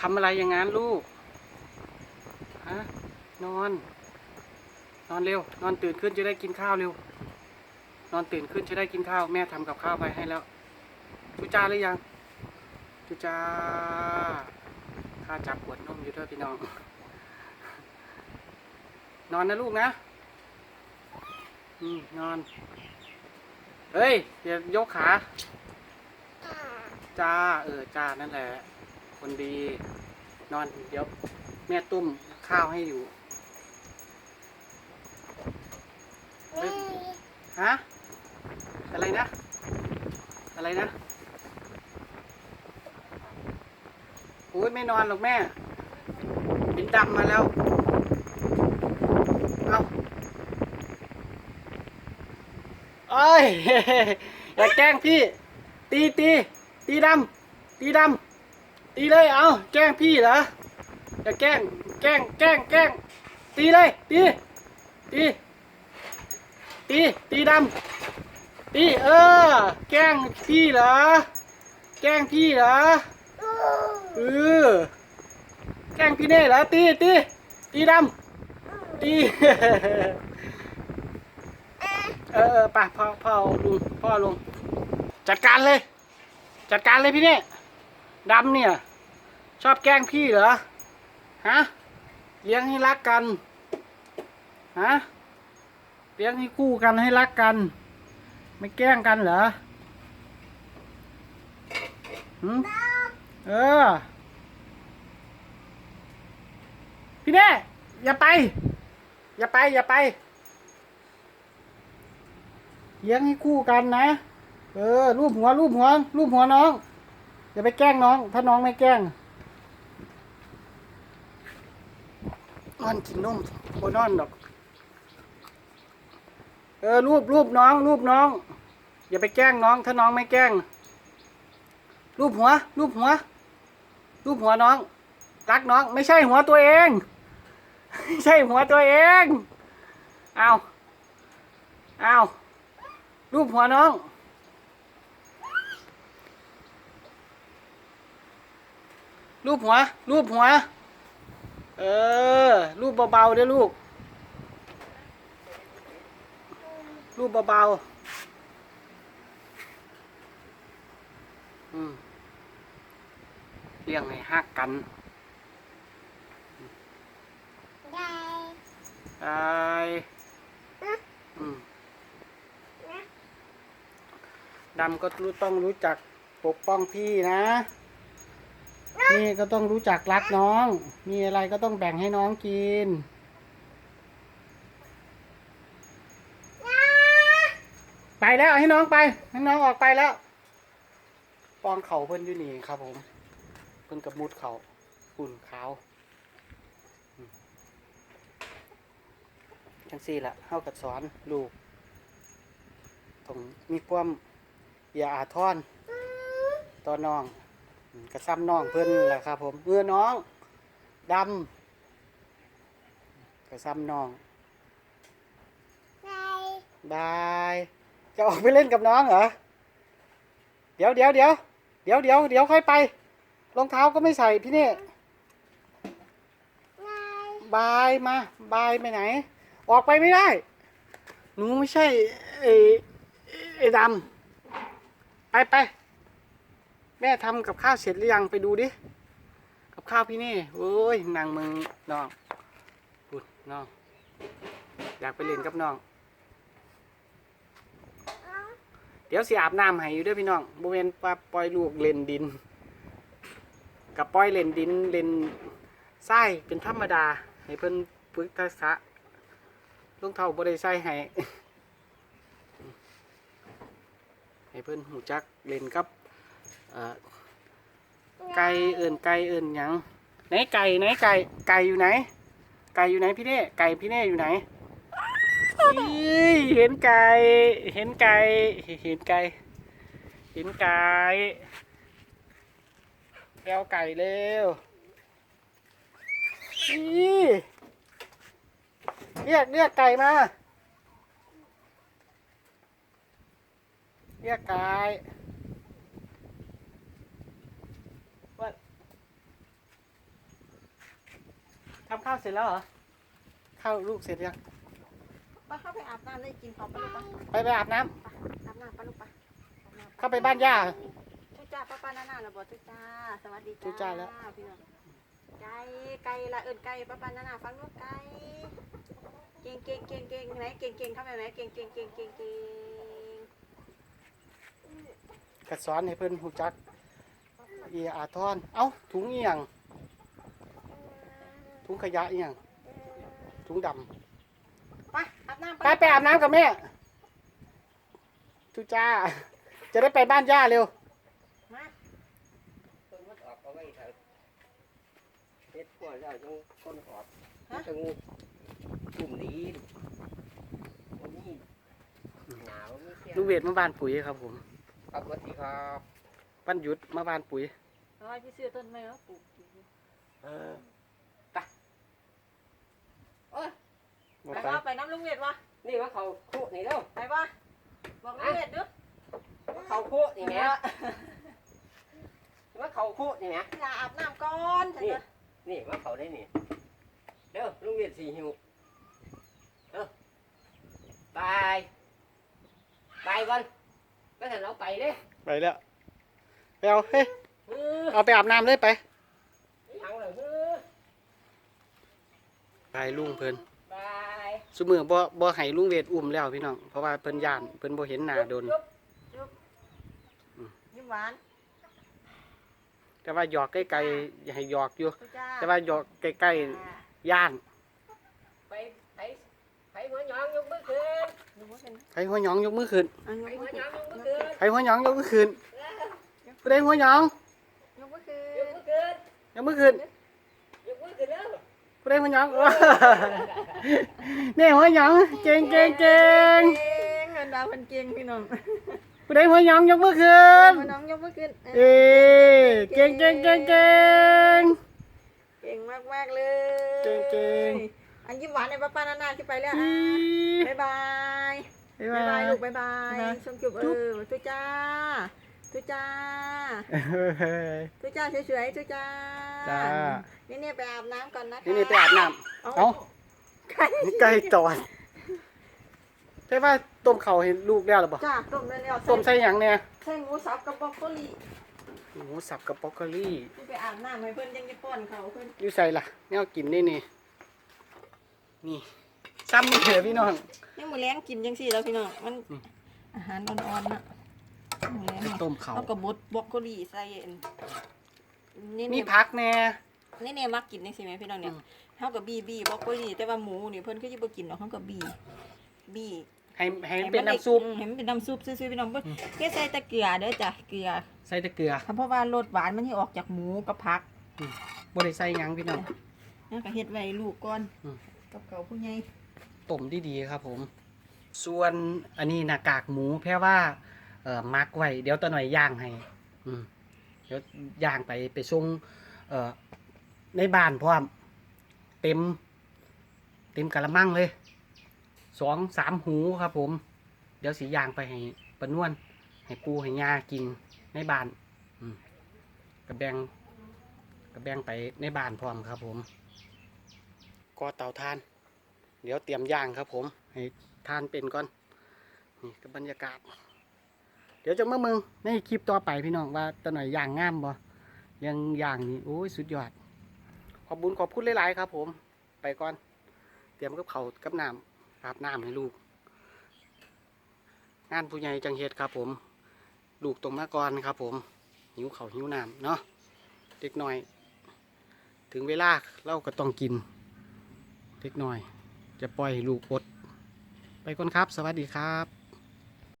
ทำอะไรอย่างนั้นลูกฮะนอน นอนเร็ว นอนตื่นขึ้นจะได้กินข้าวเร็ว นอนตื่นขึ้นจะได้กินข้าว แม่ทำกับข้าวไปให้แล้วจุจ้าหรือยังจุจ้าข้าจับปวดนมอยู่ด้วยพี่น้อง นอนนะลูกนะ อืมนอน เฮ้ยอย่ายกขา จ้า เออ จ้า นั่นแหละ คนดี นอนเดี๋ยวแม่ตุ้มข้าวให้อยู่ฮะอะไรนะ อะไรนะโอ้ยไม่นอนหรอกแม่เป็นดำมาแล้ว เอาเอ้ยอย่าแกล้งพี่ ตีตีตีดำตีดำ ตีเลยเอาแกล้งพี่เหรออย่าแกล้งแกล้งแกล้งแกล้งตีเลยตีตีตีตีดำตีเออ แกล้งพี่เหรอแกล้งพี่เหรอเออแกล้งพี่เน่เหรอตีตีตีดำตีเออเออไปพ่อพ่อลุงพ่อลุงจัดการเลย จัดการเลยพี่เนี่ยดำเนี่ย ชอบแกล้งพี่เหรอ ฮะ เลี้ยงให้รักกัน ฮะ เลี้ยงให้คู่กันให้รักกัน ไม่แกล้งกันเหรอหืมเออ พี่เน่อย่าไป อย่าไป อย่าไป เลี้ยงให้คู่กันนะ เออ รูปหัว รูปหัว รูปหัวน้อง อย่าไปแกล้งน้อง ถ้าน้องไม่แกล้ง นอนกินนมบนนอนดอก เออรูปรูปน้อง รูปน้อง อย่าไปแกล้งน้อง ถ้าน้องไม่แกล้ง รูปหัว รูปหัว รูปหัวน้อง รักน้อง ไม่ใช่หัวตัวเอง ไม่ใช่หัวตัวเอง เอาเอารูปหัวน้องรูปหัวรูปหัว เออ รูปเบาๆเด้อลูก รูปเบาๆอืมเลี้ยงให้ฮักกันไอ้อืมดำก็รู้ต้องรู้จักปกป้องพี่นะ นี่ก็ต้องรู้จักรักน้อง มีอะไรก็ต้องแบ่งให้น้องกิน ไปแล้วให้น้องไป ให้น้องออกไปแล้วปองเขาเพิ่นอยู่นี่ครับ ผม เพิ่นกับมุดเขาฝุ่นขาวอืมจังสี่ละเข้ากับสอนลูกต้องมีความอย่าอาทรต่อน้องอืม กระซ้ำน้องเพิ่นแหละครับ ผมเมื่อน้องดำกระซ้ำน้องบายจะออกไปเล่นกับน้องเหรอเดี๋ยวเดี๋ยวเดี๋ยวเดี๋ยวเดี๋ยวเดี๋ยวค่อยไปรองเท้าก็ไม่ใส่พี่เนี่ยบายมาบายไปไหน ออกไปไม่ได้ หนูไม่ใช่ไอ้ไอ้ดำไปไป แม่ทำกับข้าวเสร็จหรือยังไปดูดิ กับข้าวพี่นี่โอ้ยนางมึงน้องพูดน้อง อยากไปเล่นกับน้อง เดี๋ยวสิอาบน้ำให้อยู่ด้วยพี่น้องบริเวณปลาปล่อยลูกเล่นดิน กับปล่อยเล่นดินเล่นทรายเป็นธรรมดา ให้เพิ่นฝึกทักษะรองเท้าบ่ได้ใส่ให้ให้เพิ่นหูจักเล่นกับ ไก่เอิ่นไก่เอิ่นหยังไหนไก่ไหนไก่ไก่อยู่ไหน ไก่อยู่ไหนพี่เน่ไก่พี่เน่อยู่ไหนเห็นไก่เห็นไก่เห็นไก่เห็นไก่แก้วไก่เร็วเรียกเรียกไก่มาเรียกไก่ว่า ข้าวเสร็จแล้วเหรอ ข้าวลูกเสร็จยังไปเข้าไปอาบน้ำได้กินข้าวไปลูกปะไปไปอาบน้ำอาบน้ำไปลูกปะอาบน้ำเข้าไปบ้านย่า ทุจ้าป้าป้าน้าน้าระบทุจ้า สวัสดีทุจ้าแล้ว พี่น้องไก่ไก่ละเอิญไก่ป้าป้าน้าน้าฟังลูกไก่เก่งเก่งเก่งเก่งไหนเก่งเก่งเข้าไปไหนเก่งเก่งเก่งเก่งเก่งกระสอนให้เพิ่นหูจักเอียอาทอน เอ้าถุงเอียง ถุงขยะเอียงถุงดไปอาบน้ำำไปไปอาบน้ำกับแม่ทุจ้า จะได้ไปบ้านย่าเร็ว มาต้นมันออกเอาไว้เถอะเฮ็ดพวกแล้วจังคนออกมันจังกลุ่มนี้วันนี้หนาวมีเสียงลูกเวทมาบ้านปุ๋ยครับผมครับสวัสดีครับวันหยุดมาบ้านปุ๋ย เอาไว้พี่ซื้อต้นไม้แล้วปลูกกินเออ โอ้ย บอกไปไปว่าไปน้ำลุงเวทวะนี่ว่าเขาคุนี่แล้วไปวะบอกลุงเวทดูว่าเขาคุนี่แหมว่าเขาคุนี่แหมอย่าอาบน้ำก่อนฉันนี่นะนี่ว่าเขาได้นี่เด้อลุงเวียนสีหิวเด้อไปไปก่อนก็ถ้าเราไปเด้ไปแล้วไปเอาเฮ้ยเออเอาไปอาบน้ำเลยไปยังเลยเออ ไปลุงเพิ่นไป สมือบ่บ่ให้ลุงเวทอุ้มแล้วพี่น้องเพราะว่าเพิ่นย่านเพิ่นบ่เห็นหน้าโดนยิ้มหวานแต่ว่าหยอกใกล้ๆอย่าให้หยอกอยู่ทุจ้าแต่ว่าหยอกใกล้ๆย่านไปไปไปหัวหยองยกมือขึ้นดูว่าเป็นใครหัวหยองยกมือขึ้นอันยไปกหัมืวอหยขึ้อนงยกมือขึ้นใครหัวหยองยกมือขึ้นผู้ใดหัวหยองยกมือขึ้ยกมือขึ้นยกมือขึ้นยกมือขึ้นแล้ว ผู้ใดหัวหยองนี่หัวหยองเก่งเก่งเก่งเก่งเงินดาวเป็นเก่งพี่น้องผู้ใดหัวหยองยกมือขึ้นน้องยกมือขึ้นเอ้เก่งเก่งเก่งเก่งเก่งมากมากๆเลยเก่งเก่งอันยิ้มหวานในป้าป้านานาที่ไปแล้วอีอะบ๊ายบายบ๊ายบ๊ายบาบายยลูกบ๊ายบายบ๊ายบายชมจุบเออทุจ้า ทุจ้าทุจ้าสวยๆทุจ้าจ้า นี่เนี่ยไปอาบน้ำก่อนนะคะนี่นี่ไปอาบน้ำเอ้าไก่ใกล้ตอนใช่ว่าต้มเข่าวให้ลูกแล้วหรือเปล่าจ้าต้มได้แล้วต้มใส่หยังเนี่ยใส่หมูสับกับบรอกโคลีหมูสับกับบ็อกโคลี่ที่ไปอาบน้ำให้เพื่อนยังจะป้อนเขาเพื่อนอยู่ใส่ล่ะแนวกินนี่นี่นี่ซ้ำนี่เหรอพี่น้องยังมือแรงกินยังสี่แล้วพี่น้องมันอืมอาหารอ่อนๆนะมื้อแรงนี่ ต้มเขาวเอากับบดบรอกโคลีใส่อันนี่มีเนี่ยพักแน่นี่เนี่ยมักกินนี่สิแม่พี่น้องเนี่ยอืมเฮากับบีบีบรอกโคลีแต่ว่าหมูนี่เพิ่นก็สิบ่กินหรอกเฮากับบีบีให้ให้มันเป็นน้ำซุปอืมให้มันเป็นน้ำซุปซื่อๆพี่น้องเพิ่นอืม แค่ใส่แต่เกลือเด้อจ้ะเกลือใส่แต่เกลือเพราะว่ารสหวานมันสิออกจากหมูกับผัก บ่ได้ใส่หยังพี่น้องนั่นก็เฮ็ดไว้ให้ลูกก่อนอืม กับเขาวผู้ใหญ่ต้มดีๆครับผม ส่วนอันนี้หน้ากากหมูแพ่ว่า เอ่อมักไว้ เดี๋ยวตะหน่อยย่างให้อืมเดี๋ยวย่างไปไปส่งเอ่อในบ้านพร้อมเต็ม เต็มกะละมังเลยสองสามหูครับผม เดี๋ยวสีย่างไปให้ปะนวน ให้ปูให้ยากินในบ้านกระแบงกระแบงไปในบ้านพร้อมครับผม ก็เตาทาน เดี๋ยวเตรียมย่างครับผม ให้ทานเป็นก่อน นี่ก็บบรรยากาศ ดี๋ยวจะมามึงในคลิปต่อไปพี่น้องว่าตะหน่อยอย่างงามบ่ยังอย่างนี่โอ้ยสุดยอด ขอบบุญขอบคุณหลายๆครับ ผม ไปก่อน เตรียมกับเขากับน้ำอาบน้ำให้ลูก งานผู้ใหญ่จังเฮ็ดครับ ผม ลูกตรงมาก่อนครับ ผม หิวเขาหิวน้ำเนาะเด็กหน่อย ถึงเวลาเราก็ต้องกินเล็กหน้อย จะปล่อยลูกอด ไปก่อนครับ สวัสดีครับ